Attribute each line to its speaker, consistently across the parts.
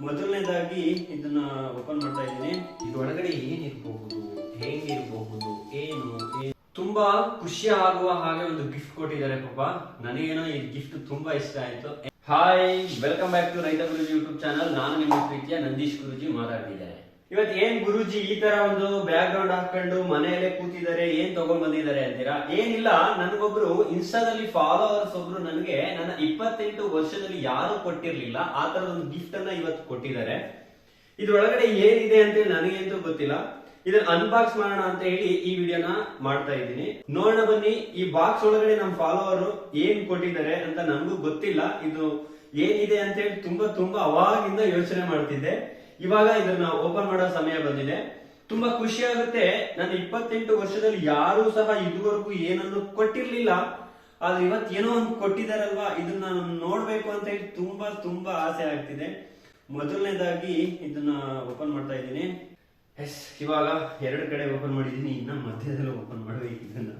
Speaker 1: ಮೊದಲನೇದಾಗಿ ಇದನ್ನ ಓಪನ್ ಮಾಡ್ತಾ ಇದ್ದೀನಿ. ಇದ್ರೊಳಗಡೆ ಏನಿರಬಹುದು, ಹೇಗಿರಬಹುದು, ಏನು ತುಂಬಾ ಖುಷಿ ಆಗುವ ಹಾಗೆ ಒಂದು ಗಿಫ್ಟ್ ಕೊಟ್ಟಿದ್ದಾರೆ ಪಾಪ. ನನಗೇನೋ ಈ ಗಿಫ್ಟ್ ತುಂಬಾ ಇಷ್ಟ ಆಯ್ತು. ಹಾಯ್ ವೆಲ್ಕಮ್ ಬ್ಯಾಕ್ ಟು ರೈತ ಗುರುಜಿ ಯೂಟ್ಯೂಬ್ ಚಾನಲ್ ನಾನು ನಿಮ್ಮ ಪ್ರೀತಿಯ ನಂದೀಶ್ ಗುರುಜಿ ಮಾತಾಡ್ತಿದ್ದಾರೆ ಇವತ್ತು ಏನ್ ಗುರುಜಿ ಈ ತರ ಒಂದು ಬ್ಯಾಕ್ ಗ್ರೌಂಡ್ ಹಾಕೊಂಡು ಮನೆಯಲ್ಲೇ ಕೂತಿದ್ದಾರೆ, ಏನ್ ತಗೊಂಡ್ ಬಂದಿದ್ದಾರೆ ಅಂತೀರಾ? ಏನಿಲ್ಲ, ನನಗೊಬ್ರು ಇನ್ಸ್ಟಾದಲ್ಲಿ ಫಾಲೋವರ್ಸ್ ಒಬ್ರು ನನಗೆ ನನ್ನ ಇಪ್ಪತ್ತೆಂಟು ವರ್ಷದಲ್ಲಿ ಯಾರು ಕೊಟ್ಟಿರ್ಲಿಲ್ಲ. ಆ ಒಂದು ಗಿಫ್ಟ್ ಅನ್ನ ಇವತ್ತು ಕೊಟ್ಟಿದ್ದಾರೆ. ಇದ್ರೊಳಗಡೆ ಏನಿದೆ ಅಂತ ನನಗಂತೂ ಗೊತ್ತಿಲ್ಲ. ಇದನ್ನ ಅನ್ಬಾಕ್ಸ್ ಮಾಡೋಣ ಅಂತ ಹೇಳಿ ಈ ವಿಡಿಯೋನ ಮಾಡ್ತಾ ಇದ್ದೀನಿ. ನೋಡೋಣ ಬನ್ನಿ, ಈ ಬಾಕ್ಸ್ ಒಳಗಡೆ ನಮ್ಮ ಫಾಲೋವರ್ ಏನ್ ಕೊಟ್ಟಿದ್ದಾರೆ ಅಂತ ನನಗೂ ಗೊತ್ತಿಲ್ಲ. ಇದು ಏನಿದೆ ಅಂತ ಹೇಳಿ ತುಂಬಾ ತುಂಬಾ ಅವಾಗಿಂದ ಯೋಚನೆ ಮಾಡ್ತಿದ್ದೆ. ಇವಾಗ ಇದನ್ನ ಓಪನ್ ಮಾಡೋ ಸಮಯ ಬಂದಿದೆ. ತುಂಬಾ ಖುಷಿ ಆಗುತ್ತೆ. ನನ್ನ ಇಪ್ಪತ್ತೆಂಟು ವರ್ಷದಲ್ಲಿ ಯಾರು ಸಹ ಇದುವರೆಗೂ ಏನನ್ನು ಕೊಟ್ಟಿರ್ಲಿಲ್ಲ. ಆದ್ರೆ ಇವತ್ತು ಏನೋ ಒಂದು ಕೊಟ್ಟಿದಾರಲ್ವಾ? ಇದನ್ನ ನಾನು ನೋಡ್ಬೇಕು ಅಂತ ಹೇಳಿ ತುಂಬಾ ತುಂಬಾ ಆಸೆ ಆಗ್ತಿದೆ. ಮೊದಲನೇದಾಗಿ ಇದನ್ನ ಓಪನ್ ಮಾಡ್ತಾ ಇದ್ದೀನಿ. ಎಸ್, ಇವಾಗ ಎರಡು ಕಡೆ ಓಪನ್ ಮಾಡಿದ್ದೀನಿ. ಇನ್ನ ಮಧ್ಯದಲ್ಲಿ ಓಪನ್ ಮಾಡ್ಬೇಕು ಇದನ್ನ.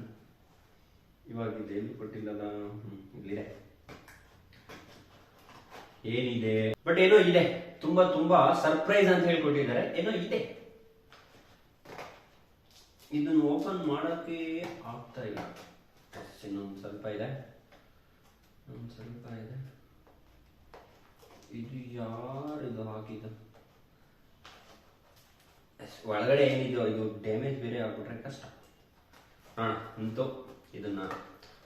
Speaker 1: ಇವಾಗ ಇದೇನು ಕೊಟ್ಟಿಲ್ಲಲ್ಲ ಇಲ್ಲಿದೆ. ಏನಿದೆ? ಬಟ್ ಏನೋ ಇದೆ. ತುಂಬಾ ತುಂಬಾ ಸರ್ಪ್ರೈಸ್ ಅಂತ ಹೇಳ್ಕೊಟ್ಟಿದ್ದಾರೆ. ಏನೋ ಇದೆ. ಇದನ್ನ ಓಪನ್ ಮಾಡಕ್ಕೆ ಆಗ್ತಾ ಇಲ್ಲ. ಇನ್ನೊಂದ್ ಸ್ವಲ್ಪ ಇದೆ. ಇನ್ನೊಂದು ಸ್ವಲ್ಪ ಇದೆ. ಇದು ಯಾರು ಇದು ಹಾಕಿದ ಒಳಗಡೆ ಏನಿದೆಯೋ ಇದು ಡ್ಯಾಮೇಜ್ ಬೇರೆ ಹಾಕ್ಬಿಟ್ರೆ ಕಷ್ಟ. ಹಾ ಅಂತೂ ಇದನ್ನ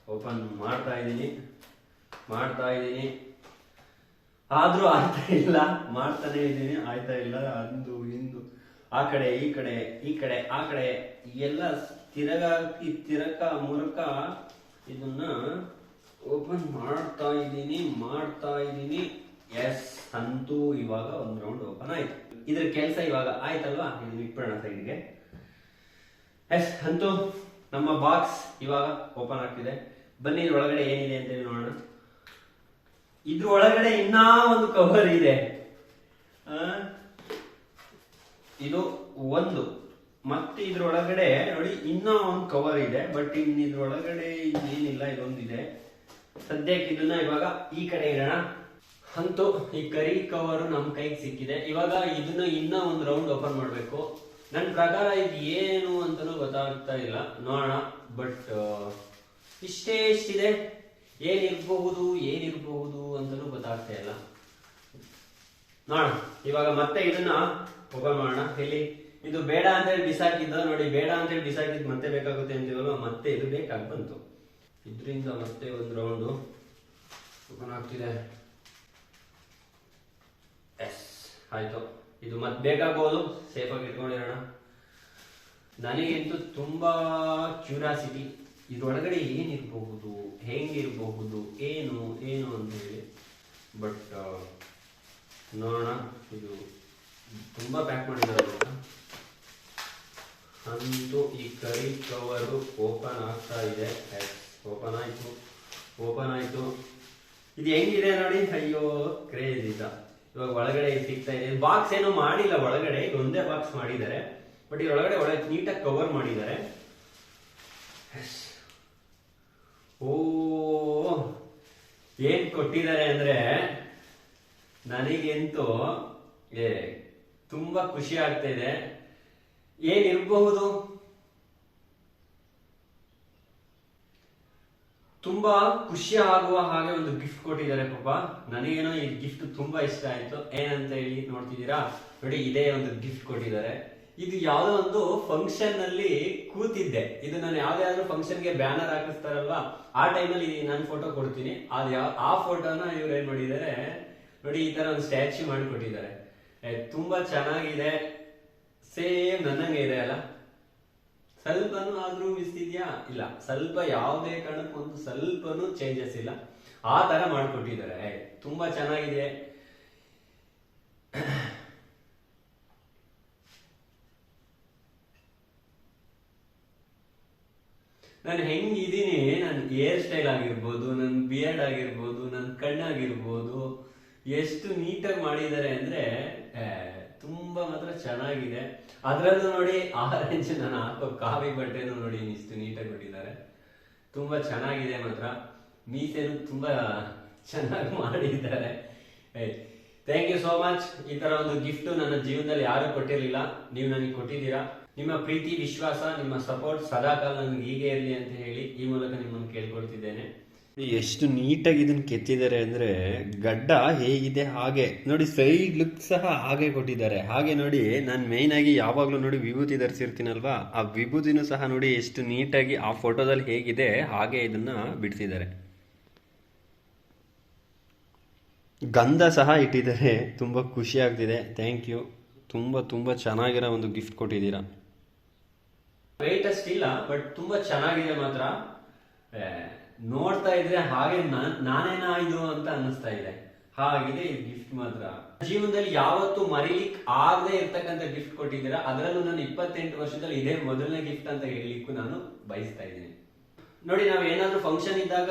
Speaker 1: ಓಪನ್ ಮಾಡ್ತಾ ಇದ್ದೀನಿ. ಮಾಡ್ತಾ ಇದ್ದೀನಿ. ಆದ್ರೂ ಆಗ್ತಾ ಇಲ್ಲ, ಮಾಡ್ತಾನೆ ಇದ್ದೀನಿ, ಆಯ್ತಾ ಇಲ್ಲ, ಅಂದು, ಇಂದು, ಆ ಕಡೆ, ಈ ಕಡೆ ಈ ಕಡೆ, ಆ ಕಡೆ, ಎಲ್ಲ ತಿರಗ ತಿರಕ, ಮುರಕ, ಇದನ್ನ ಓಪನ್ ಮಾಡ್ತಾ ಇದ್ದೀನಿ ಮಾಡ್ತಾ ಇದ್ದೀನಿ. ಎಸ್ ಅಂತೂ ಇವಾಗ ಒಂದು ರೌಂಡ್ ಓಪನ್ ಆಯ್ತು. ಇದ್ರ ಕೆಲಸ ಇವಾಗ ಆಯ್ತಲ್ವಾ? ಇದನ್ನ ಇಟ್ಬಿಡೋಣ ಸೈಡ್ಗೆ ಎಸ್ ಅಂತೂ ನಮ್ಮ ಬಾಕ್ಸ್ ಇವಾಗ ಓಪನ್ ಆಗ್ತಿದೆ. ಬನ್ನಿ ಒಳಗಡೆ ಏನಿದೆ ಅಂತ ನೋಡೋಣ. ಇದ್ರ ಒಳಗಡೆ ಇನ್ನೂ ಒಂದು ಕವರ್ ಇದೆ. ಇದು ಒಂದು. ಮತ್ತೆ ಇದ್ರೊಳಗಡೆ ನೋಡಿ, ಇನ್ನೂ ಒಂದು ಕವರ್ ಇದೆ. ಬಟ್ ಇನ್ ಇದ್ರೊಳಗಡೆ ಇನ್ನೇನಿಲ್ಲ ಇದೊಂದಿದೆ ಸದ್ಯಕ್ಕೆ ಇದನ್ನ ಇವಾಗ ಈ ಕಡೆ ಇರೋಣ ಅಂತೂ ಈ ಕರಿ ಕವರ್ ನಮ್ ಕೈಗೆ ಸಿಕ್ಕಿದೆ. ಇವಾಗ ಇದನ್ನ ಇನ್ನ ಒಂದು ರೌಂಡ್ ಓಪನ್ ಮಾಡ್ಬೇಕು. ನನ್ನ ಪ್ರಕಾರ ಇದು ಏನು ಅಂತಲೂ ಗೊತ್ತಾಗ್ತಾ ಇಲ್ಲ. ನೋಡೋಣ. ಬಟ್ ಇಷ್ಟೇ ಇಷ್ಟಿದೆ. ಏನಿರಬಹುದು ಏನಿರಬಹುದು ಅಂತಲೂ ಗೊತ್ತಾಗ್ತಾ ಇಲ್ಲ. ನೋಡೋಣ, ಇವಾಗ ಮತ್ತೆ ಇದನ್ನ ಓಪನ್ ಮಾಡೋಣ ಇಲ್ಲಿ, ಇದು ಬೇಡ ಅಂತ ಹೇಳಿ ಬಿಸಾಕಿದ್ದ ನೋಡಿ, ಬೇಡ ಅಂತ ಹೇಳಿ ಬಿಸಾಕಿದ್ ಮತ್ತೆ ಬೇಕಾಗುತ್ತೆ ಅಂತೀವಲ್ಲ ಮತ್ತೆ ಇದು ಬೇಕಾಗಿ ಬಂತು. ಇದರಿಂದ ಮತ್ತೆ ಒಂದು ರೌಂಡ್ ಓಪನ್ ಆಗ್ತಿದೆ. ಎಸ್ ಆಯ್ತು. ಇದು ಮತ್ತೆ ಬೇಕಾಗಬಹುದು ಸೇಫಾಗಿ ಇಟ್ಕೊಂಡಿರೋಣ. ನನಗಂತೂ ತುಂಬಾ ಕ್ಯೂರಿಯಾಸಿಟಿ ಇದ್ರೊಳಗಡೆ ಏನಿರಬಹುದು ಹೆಂಗಿರಬಹುದು ಏನು ಏನು ಅಂತ ಹೇಳಿ. ಬಟ್ ನೋಡೋಣ. ಇದು ತುಂಬ ಪ್ಯಾಕ್ ಮಾಡಿದ್ದಾರೆ? ಅಂತೂ ಈ ಕರಿ ಕವರು ಓಪನ್ ಆಗ್ತಾ ಇದೆ. ಓಪನ್ ಆಯ್ತು. ಓಪನ್ ಆಯ್ತು. ಇದು ಹೆಂಗಿದೆ ನೋಡಿ? ಅಯ್ಯೋ ಕ್ರೇಜ್ ಇದ್ದ ಇವಾಗ ಒಳಗಡೆ ಸಿಗ್ತಾ ಇದೆ. ಬಾಕ್ಸ್ ಏನೂ ಮಾಡಿಲ್ಲ ಒಳಗಡೆ. ಒಂದೇ ಬಾಕ್ಸ್ ಮಾಡಿದ್ದಾರೆ. ಬಟ್ ಇದರೊಳಗಡೆ ಒಳಗೆ ನೀಟಾಗಿ ಕವರ್ ಮಾಡಿದ್ದಾರೆ. ಓ, ಏನ್ ಕೊಟ್ಟಿದ್ದಾರೆ ಅಂದ್ರೆ ನನಗೆಂತೂ, ಏ, ತುಂಬಾ ಖುಷಿ ಆಗ್ತಾ ಇದೆ. ಏನಿರಬಹುದು? ತುಂಬಾ ಖುಷಿ ಆಗುವ ಹಾಗೆ ಒಂದು ಗಿಫ್ಟ್ ಕೊಟ್ಟಿದ್ದಾರೆ ಪಾಪ. ನನಗೇನೋ ಈ ಗಿಫ್ಟ್ ತುಂಬಾ ಇಷ್ಟ ಆಯ್ತು. ಏನಂತ ಹೇಳಿ ನೋಡ್ತಿದ್ದೀರಾ? ನೋಡಿ, ಇದೇ ಒಂದು ಗಿಫ್ಟ್ ಕೊಟ್ಟಿದ್ದಾರೆ. ಇದು ಯಾವುದೋ ಒಂದು ಫಂಕ್ಷನ್ನಲ್ಲಿ ಕೂತಿದ್ದೆ. ಇದು ನಾನು ಯಾವ್ದಾದ್ರು ಫಂಕ್ಷನ್ಗೆ ಬ್ಯಾನರ್ ಹಾಕಿಸ್ತಾರಲ್ವಾ? ಆ ಟೈಮಲ್ಲಿ ನಾನು ಫೋಟೋ ಕೊಡ್ತೀನಿ. ಅದ್ ಯಾವ ಆ ಫೋಟೋನ ಇವ್ರು ಏನ್ ಮಾಡಿದ್ದಾರೆ? ನೋಡಿ, ಈ ತರ ಒಂದು ಸ್ಟ್ಯಾಚ್ಯೂ ಮಾಡಿಕೊಟ್ಟಿದ್ದಾರೆ. ತುಂಬಾ ಚೆನ್ನಾಗಿದೆ. ಸೇಮ್ ನನ್ನಂಗೆ ಇದೆ ಅಲ್ಲ? ಸ್ವಲ್ಪನೂ ಆದ್ರೂ ಮಿಸ್ ಇದೆಯಾ? ಇಲ್ಲ. ಸ್ವಲ್ಪ ಯಾವುದೇ ಕಾರಣಕ್ಕೂ ಒಂದು ಸ್ವಲ್ಪನೂ ಚೇಂಜಸ್ ಇಲ್ಲ. ಆ ತರ ಮಾಡ್ಕೊಟ್ಟಿದ್ದಾರೆ. ತುಂಬಾ ಚೆನ್ನಾಗಿದೆ. ನಾನು ಹೆಂಗಿದ್ದೀನಿ ನನ್ನ ಹೇರ್ ಸ್ಟೈಲ್ ಆಗಿರ್ಬೋದು ನನ್ನ ಬಿಯರ್ಡ್ ಆಗಿರ್ಬೋದು ನನ್ನ ಕಣ್ಣಾಗಿರ್ಬೋದು, ಎಷ್ಟು ನೀಟಾಗಿ ಮಾಡಿದ್ದಾರೆ ಅಂದರೆ ತುಂಬ ಮಾತ್ರ ಚೆನ್ನಾಗಿದೆ. ಅದರಲ್ಲೂ ನೋಡಿ ಆರೆಂಜ್ ನಾನು ಹಾಕೋ ಕಾವಿ ಬಟ್ಟೆನೂ ನೋಡಿ ಇಷ್ಟು ನೀಟಾಗಿ ಕೊಟ್ಟಿದ್ದಾರೆ ತುಂಬಾ ಚೆನ್ನಾಗಿದೆ ಮಾತ್ರ. ಮೀಸೆನು ತುಂಬಾ ಚೆನ್ನಾಗಿ ಮಾಡಿದ್ದಾರೆ. ಥ್ಯಾಂಕ್ ಯು ಸೋ ಮಚ್ ಈ ತರ ಒಂದು ಗಿಫ್ಟ್ ನನ್ನ ಜೀವನದಲ್ಲಿ ಯಾರು ಕೊಟ್ಟಿರಲಿಲ್ಲ. ನೀವು ನನಗೆ ಕೊಟ್ಟಿದ್ದೀರಾ? ನಿಮ್ಮ ಪ್ರೀತಿ, ವಿಶ್ವಾಸ, ನಿಮ್ಮ ಸಪೋರ್ಟ್ ಸದಾಕಾಲ ನನಗೆ ಹೀಗೆ ಇರಲಿ ಅಂತ ಹೇಳಿ ಈ ಮೂಲಕ ನಿಮ್ಮನ್ನು ಕೇಳ್ಕೊಳ್ತಿದ್ದೇನೆ. ಎಷ್ಟು ನೀಟಾಗಿ ಇದನ್ನ ಕೆತ್ತಿದ್ದಾರೆ ಅಂದ್ರೆ ಗಡ್ಡ ಹೇಗಿದೆ ಹಾಗೆ. ನೋಡಿ ಸೈಡ್ ಲುಕ್ ಸಹ ಹಾಗೆ ಕೊಟ್ಟಿದ್ದಾರೆ. ಹಾಗೆ ನೋಡಿ, ನಾನು ಆಗಿ ಯಾವಾಗಲೂ ನೋಡಿ ವಿಭೂತಿ ಧರಿಸಿರ್ತೀನಲ್ವಾ? ಆ ವಿಭೂತಿನೂ ಸಹ ನೋಡಿ ಎಷ್ಟು ನೀಟಾಗಿ ಆ ಫೋಟೋದಲ್ಲಿ ಹೇಗಿದೆ ಹಾಗೆ ಇದನ್ನ ಬಿಡಿಸಿದ್ದಾರೆ. ಗಂಧ ಸಹ ಇಟ್ಟಿದ್ದಾರೆ ತುಂಬ ಖುಷಿ ಆಗ್ತಿದೆ. ಥ್ಯಾಂಕ್ ಯು ತುಂಬ ತುಂಬ ಚೆನ್ನಾಗಿರೋ ಒಂದು ಗಿಫ್ಟ್ ಕೊಟ್ಟಿದ್ದೀರಾ? ವೆಯ್ಟ್ ಅಷ್ಟಿಲ್ಲ ಬಟ್ ತುಂಬಾ ಚೆನ್ನಾಗಿದೆ ಮಾತ್ರ. ನೋಡ್ತಾ ಇದ್ರೆ ಹಾಗೆ ನಾನೇನಾಯ್ದು ನಾನೇನಾ ಇದು ಅಂತ ಅನ್ನಿಸ್ತಾ ಇದೆ. ಹಾಗಿದೆ ಈ ಗಿಫ್ಟ್ ಮಾತ್ರ. ಜೀವನದಲ್ಲಿ ಯಾವತ್ತು ಮರೀಲಿಕ್ ಆಗದೆ ಇರ್ತಕ್ಕಂಥ ಗಿಫ್ಟ್ ಕೊಟ್ಟಿದ್ದೀರಾ? ಅದರಲ್ಲೂ ನಾನು ಇಪ್ಪತ್ತೆಂಟು ವರ್ಷದಲ್ಲಿ ಇದೇ ಮೊದಲನೇ ಗಿಫ್ಟ್ ಅಂತ ಹೇಳಲಿಕ್ಕೂ ನಾನು ಬಯಸ್ತಾ ಇದ್ದೀನಿ. ನೋಡಿ, ನಾವು ಏನಾದ್ರೂ ಫಂಕ್ಷನ್ ಇದ್ದಾಗ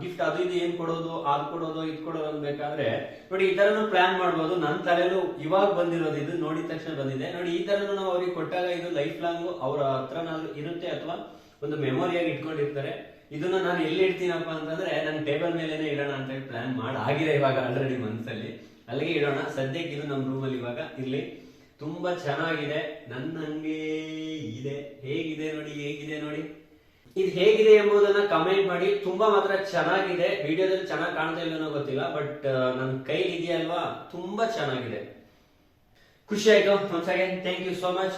Speaker 1: ಗಿಫ್ಟ್ ಅದು ಇದು ಏನ್ ಕೊಡೋದು, ಅದ್ ಕೊಡೋದು, ಇದ್ ಕೊಡೋದು ಅನ್ಬೇಕಾದ್ರೆ ನೋಡಿ, ಈ ತರನು ಪ್ಲಾನ್ ಮಾಡ್ಬೋದು. ನನ್ನ ತಲೆಯಲ್ಲೂ ಇವಾಗ ಬಂದಿರೋದು ಇದು ನೋಡಿದ ತಕ್ಷಣ ಬಂದಿದೆ. ನೋಡಿ, ಈ ತರನು ನಾವು ಅವ್ರಿಗೆ ಕೊಟ್ಟಾಗ ಇದು ಲೈಫ್ ಲಾಂಗ್ ಅವ್ರ ಹತ್ರ ನಾನು ಇರುತ್ತೆ ಅಥವಾ ಒಂದು ಮೆಮೊರಿಯಾಗಿ ಇಟ್ಕೊಂಡಿರ್ತಾರೆ. ಇದನ್ನ ನಾನು ಎಲ್ಲಿ ಇಡ್ತೀನಪ್ಪ ಅಂತಂದ್ರೆ ನನ್ನ ಟೇಬಲ್ ಮೇಲೆನೆ ಇಡೋಣ ಅಂತ ಹೇಳಿ ಪ್ಲಾನ್ ಮಾಡಿ ಆಗಿದೆ ಇವಾಗ ಆಲ್ರೆಡಿ ಮನಸ್ಸಲ್ಲಿ ಅಲ್ಲಿಗೆ ಇಡೋಣ. ಸದ್ಯಕ್ಕೆ ಇದು ನಮ್ಮ ರೂಮಲ್ಲಿ ಇವಾಗ ಇರ್ಲಿ. ತುಂಬಾ ಚೆನ್ನಾಗಿದೆ. ನನ್ನಂಗೆ ಇದೆ. ಹೇಗಿದೆ ನೋಡಿ ಹೇಗಿದೆ ನೋಡಿ. ಇದು ಹೇಗಿದೆ ಎಂಬುದನ್ನ ಕಮೆಂಟ್ ಮಾಡಿ. ತುಂಬಾ ಮಾತ್ರ ಚೆನ್ನಾಗಿದೆ. ವಿಡಿಯೋದಲ್ಲಿ ಚೆನ್ನಾಗಿ ಕಾಣ್ತಾ ಇಲ್ಲನೋ ಗೊತ್ತಿಲ್ಲ ಬಟ್ ನನ್ನ ಕೈಲಿ ಇದೆಯಲ್ವಾ? ತುಂಬಾ ಚೆನ್ನಾಗಿದೆ. ಖುಷಿ ಆಯ್ತು. Once again thank you so much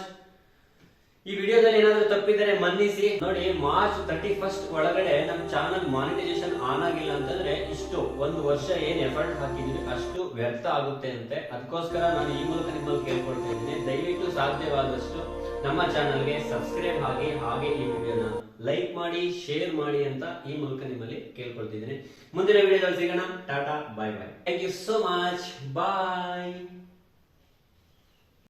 Speaker 1: ಈ ವಿಡಿಯೋದಲ್ಲಿ ಏನಾದ್ರೂ ತಪ್ಪಿದರೆ ಮನ್ನಿಸಿ. ನೋಡಿ ಮಾರ್ಚ್ ತರ್ಟಿ ಫಸ್ಟ್ ಒಳಗಡೆ ನಮ್ಮ ಚಾನಲ್ ಮಾನಿಟೈಸೇಷನ್ ಆನ್ ಆಗಿಲ್ಲ ಅಂತಂದ್ರೆ ಇಷ್ಟು ಒಂದು ವರ್ಷ ಏನ್ ಎಫರ್ಟ್ ಹಾಕಿದೀವಿ, ಅಷ್ಟು ವ್ಯರ್ಥ ಆಗುತ್ತೆ ಅಂತೆ. ಅದಕ್ಕೋಸ್ಕರ ನಾನು ಈ ಮೂಲಕ ನಿಮ್ಮಲ್ಲಿ ಕೇಳ್ಕೊಳ್ತಾ ಇದ್ದೀನಿ. ದಯವಿಟ್ಟು ಸಾಧ್ಯವಾದಷ್ಟು ನಮ್ಮ ಚಾನಲ್ಗೆ ಸಬ್ಸ್ಕ್ರೈಬ್ ಆಗಿ ಹಾಗೆ ಈ ವಿಡಿಯೋನ ಲೈಕ್ ಮಾಡಿ, ಶೇರ್ ಮಾಡಿ ಅಂತ ಈ ಮೂಲಕ ನಿಮ್ಮಲ್ಲಿ ಕೇಳ್ಕೊಳ್ತಿದ್ದೀನಿ. ಮುಂದಿನ ವಿಡಿಯೋದಲ್ಲಿ ಸಿಗೋಣ. Tata, bye bye. Thank you so much bye